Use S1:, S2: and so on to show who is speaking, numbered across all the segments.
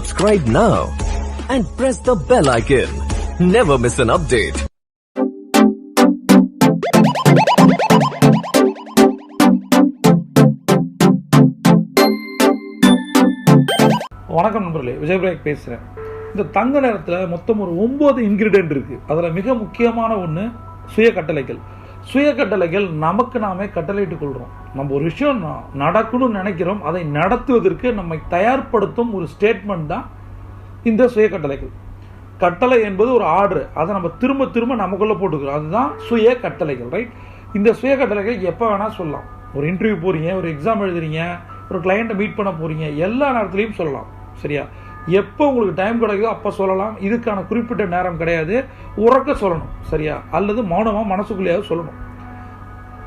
S1: Subscribe now and press the bell icon. Never miss an update.
S2: வணக்கம் நண்பர்களே விஜயபிரேக் பேசுகிறேன் இந்த தங்க நேரத்தில் மொத்தம் ஒரு ஒம்பது இன்கிரிடியன்ட் இருக்குது அதில் மிக முக்கியமான ஒன்று சுய கட்டளைகள் சுய கட்டளைகள் நமக்கு நாமே கட்டளையிட்டுக் கொள்கிறோம் நம்ம ஒரு விஷயம் நடக்கணும்னு நினைக்கிறோம். அதை நடத்துவதற்கு நம்மை தயார்படுத்தும் ஒரு ஸ்டேட்மெண்ட் தான் இந்த சுய கட்டளைகள் கட்டளை என்பது ஒரு ஆர்டர் அதை நம்ம திரும்ப திரும்ப நமக்குள்ளே போட்டுக்கிறோம். அதுதான் சுய கட்டளைகள் ரைட் இந்த சுய கட்டளைகள் எப்போ வேணால் சொல்லலாம். ஒரு இன்டர்வியூ போகிறீங்க ஒரு எக்ஸாம் எழுதுறீங்க ஒரு கிளையண்ட்டை மீட் பண்ண போகிறீங்க எல்லா நேரத்துலையும் சொல்லலாம். சரியா? எப்போ உங்களுக்கு டைம் கிடைக்குதோ அப்போ சொல்லலாம். இதுக்கான குறிப்பிட்ட நேரம் கிடையாது. உறக்க சொல்லணும் சரியா? அல்லது மௌனமாக மனசுக்குள்ளேயாவது சொல்லணும்.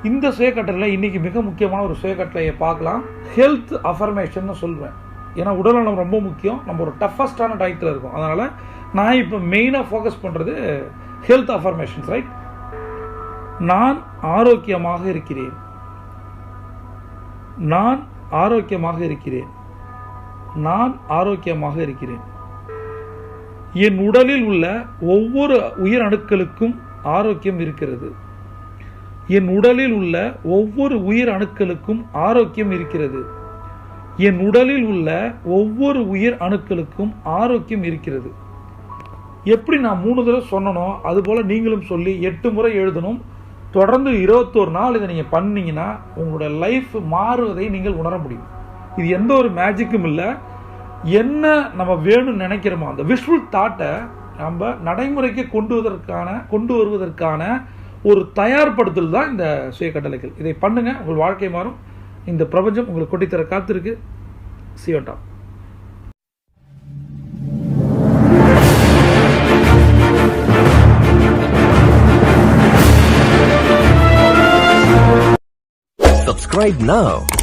S2: இந்த சுயக்கட்டளையில் இன்னைக்கு மிக முக்கியமான ஒரு சுயக்கட்டளையை பார்க்கலாம். ஹெல்த் அஃபர்மேஷன் சொல்லுவேன் ஏன்னா உடல்நலம் ரொம்ப முக்கியம். நம்ம ஒரு டஃபஸ்டான டயத்தில் இருக்கோம். அதனால் நான் இப்போ மெயினாக ஃபோக்கஸ் பண்ணுறது ஹெல்த் அஃபர்மேஷன்ஸ் ரைட் நான் ஆரோக்கியமாக இருக்கிறேன். நான் ஆரோக்கியமாக இருக்கிறேன். நான் ஆரோக்கியமாக இருக்கிறேன். என் உடலில் உள்ள ஒவ்வொரு உயிர் அணுக்களுக்கும் ஆரோக்கியம் இருக்கிறது. என் உடலில் உள்ள ஒவ்வொரு உயிர் அணுக்களுக்கும் ஆரோக்கியம் இருக்கிறது. என் உடலில் உள்ள ஒவ்வொரு உயிர் அணுக்களுக்கும் ஆரோக்கியம் இருக்கிறது. எப்படி நான் மூணு தடவை சொன்னனோ அதுபோல் நீங்களும் சொல்லி எட்டு முறை எழுதணும். தொடர்ந்து இருபத்தோரு நாள் இதை நீங்கள் பண்ணீங்கன்னா உங்களோட லைஃப் மாறுவதை நீங்கள் உணர முடியும். இது எந்த ஒரு மேஜிக்கும் இல்லை. என்ன நம்ம வேணும்னு நினைக்கிறோமோ அந்த விஷுவல் தாட்டை நம்ம நடைமுறைக்கு கொண்டு வருவதற்கான கொண்டு வருவதற்கான ஒரு தயார்படுத்தல் தான் இந்த சுய கட்டளைகள் இதை பண்ணுங்கள் உங்கள் வாழ்க்கை மாறும். இந்த பிரபஞ்சம் உங்களுக்கு கொட்டித்தர காத்திருக்கு. சியோட்டா
S1: Subscribe now.